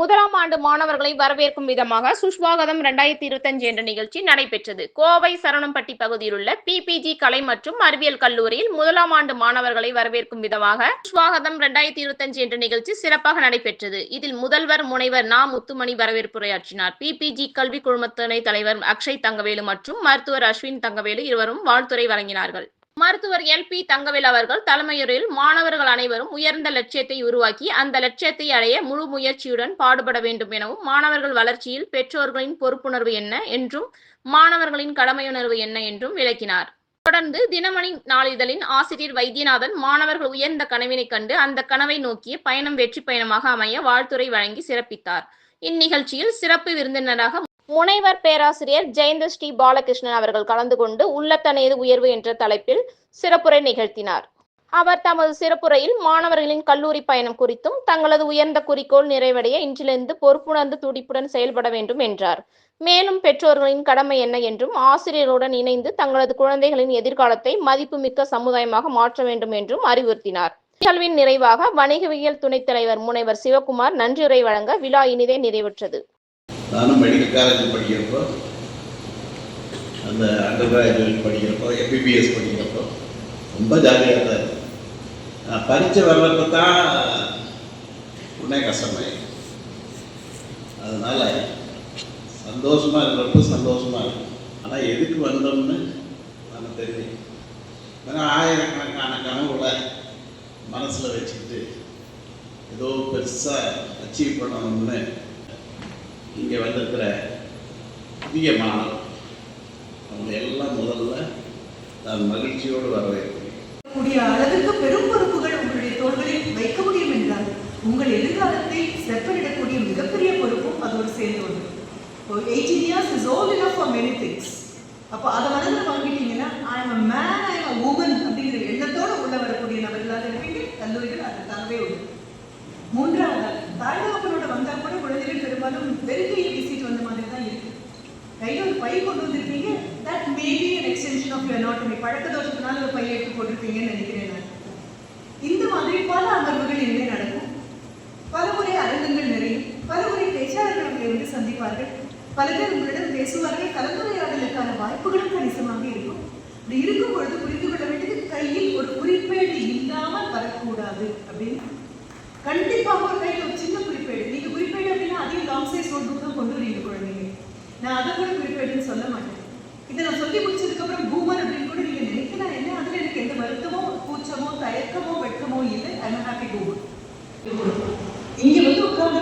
முதலாம் ஆண்டு மாணவர்களை வரவேற்கும் விதமாக சுஷ்வாகதம் இரண்டாயிரத்தி இருபத்தஞ்சு என்ற நிகழ்ச்சி நடைபெற்றது. கோவை சரவணம்பட்டி பகுதியில் உள்ள பிபிஜி கலை மற்றும் அறிவியல் கல்லூரியில் முதலாம் ஆண்டு மாணவர்களை வரவேற்கும் விதமாக சுஷ்வாகதம் இரண்டாயிரத்தி இருபத்தஞ்சு என்ற நிகழ்ச்சி சிறப்பாக நடைபெற்றது. இதில் முதல்வர் முனைவர் நா. முத்துமணி வரவேற்புரையாற்றினார். பிபிஜி கல்வி குழும துணைத் தலைவர் அக்ஷய் தங்கவேலு மற்றும் மருத்துவர் அஸ்வின் தங்கவேலு இருவரும் வாழ்த்துரை வழங்கினார்கள். மருத்துவர் எல் பி தங்கவேல் அவர்கள் தலைமையுறையில் மாணவர்கள் அனைவரும் உயர்ந்த லட்சியத்தை உருவாக்கி அந்த லட்சியத்தை அடைய முழு முயற்சியுடன் பாடுபட வேண்டும் எனவும் மாணவர்கள் வளர்ச்சியில் பெற்றோர்களின் பொறுப்புணர்வு என்ன என்றும் மாணவர்களின் கடமையுணர்வு என்ன என்றும் விளக்கினார். தொடர்ந்து தினமணி நாளிதழின் ஆசிரியர் வைத்தியநாதன் மாணவர்கள் உயர்ந்த கனவினை கண்டு அந்த கனவை நோக்கிய பயணம் வெற்றி பயணமாக அமைய வாழ்த்துரை வழங்கி சிறப்பித்தார். இந்நிகழ்ச்சியில் சிறப்பு விருந்தினராக முனைவர் பேராசிரியர் ஜெயந்த ஸ்ரீ பாலகிருஷ்ணன் அவர்கள் கலந்து கொண்டு உள்ளத்தனது உயர்வு என்ற தலைப்பில் சிறப்புரை நிகழ்த்தினார். அவர் தமது சிறப்புரையில் மாணவர்களின் கல்லூரி பயணம் குறித்தும் தங்களது உயர்ந்த குறிக்கோள் நிறைவடைய இன்றிலிருந்து பொறுப்புணர்ந்து துடிப்புடன் செயல்பட வேண்டும் என்றார். மேலும் பெற்றோர்களின் கடமை என்ன என்றும் ஆசிரியர்களுடன் இணைந்து தங்களது குழந்தைகளின் எதிர்காலத்தை மதிப்புமிக்க சமுதாயமாக மாற்ற வேண்டும் என்றும் அறிவுறுத்தினார். நிகழ்வின் நிறைவாக வணிகவியல் துணைத் தலைவர் முனைவர் சிவகுமார் நன்றியுரை வழங்க விழா இனிதே நிறைவுற்றது. நானும் மெடிக்கல் காலேஜில் படிக்கிறப்போ அந்த அண்டர் கிராஜுவேட் படிக்கிறப்போ எம்பிபிஎஸ் படிக்கிறப்போ ரொம்ப ஜாலியாக தான் இருக்கும் நான் பரீட்சை வர்றப்ப தான் உடனே கஷ்டமாயி அதனால் சந்தோஷமாக இருக்கிறப்ப சந்தோஷமாக இருக்கும் ஆனால் எதுக்கு வந்தோம்னு நம்ம தெரியும் ஏன்னா ஆயிரக்கணக்கான கனவுகளை மனசில் வச்சுக்கிட்டு ஏதோ பெருசாக அச்சீவ் பண்ணணும்னு இங்கே வந்திருக்கிற புதிய மாணவர் அவங்க எல்லாம் முதல்ல நான் மகிழ்ச்சியோடு வரவேற்கிறேன். கூடிய அளவுக்கு பெரும் பொறுப்புகள் உங்களுடைய தோள்களில் வைக்க முடியும் என்றால் உங்கள் எதிர்காலத்தை செப்பனிடக்கூடிய மிகப்பெரிய பொறுப்பும் அதோடு சேர்ந்து வரும் eighteen years is all enough for many things அப்போ அதை மனதில் வாங்கிட்டீங்கன்னா I am a man I am a woman அப்படிங்கிற எண்ணத்தோடு இருந்தாலும் பெரும்பாலும் வெறுக்கையை வந்த மாதிரி தான் இருக்கு. கையில் ஒரு பை கொண்டு வந்திருப்பீங்க that maybe an extension of your anatomy. பழக்க தோஷத்தினால ஒரு பையை எடுத்து போட்டிருப்பீங்கன்னு நினைக்கிறேன் நான். இந்த மாதிரி பல அமர்வுகள் இனிமே நடக்கும். பலமுறை அரங்கங்கள் நிறையும். பலமுறை பேச்சாளர்கள் உங்களை வந்து சந்திப்பார்கள். பல பேர் உங்களிடம் பேசுவார்கள். கலந்துரையாடலுக்கான வாய்ப்புகளும் கணிசமாக இருக்கும். அப்படி இருக்கும் பொழுது புரிந்து கொள்ள வேண்டியது கையில் ஒரு குறிப்பேடு இல்லாமல் வரக்கூடாது அப்படின்னு. கண்டிப்பாக ஒரு கையில் ஒரு சின்ன குறிப்பேடு. நீங்க நான் அதை கூட குறிப்பேடுன்னு சொல்ல மாட்டேன். இதை நான் சொல்லி முடிச்சதுக்கப்புறம் பூமர் அப்படின்னு கூட நீங்க நினைக்கலாம் என்ன? அதுல எனக்கு எந்த வருத்தமோ கூச்சமோ தயக்கமோ வெட்கமோ இல்லை. ஐ ஹாப்பி பூமர் இங்க வந்து உட்கார்ந்து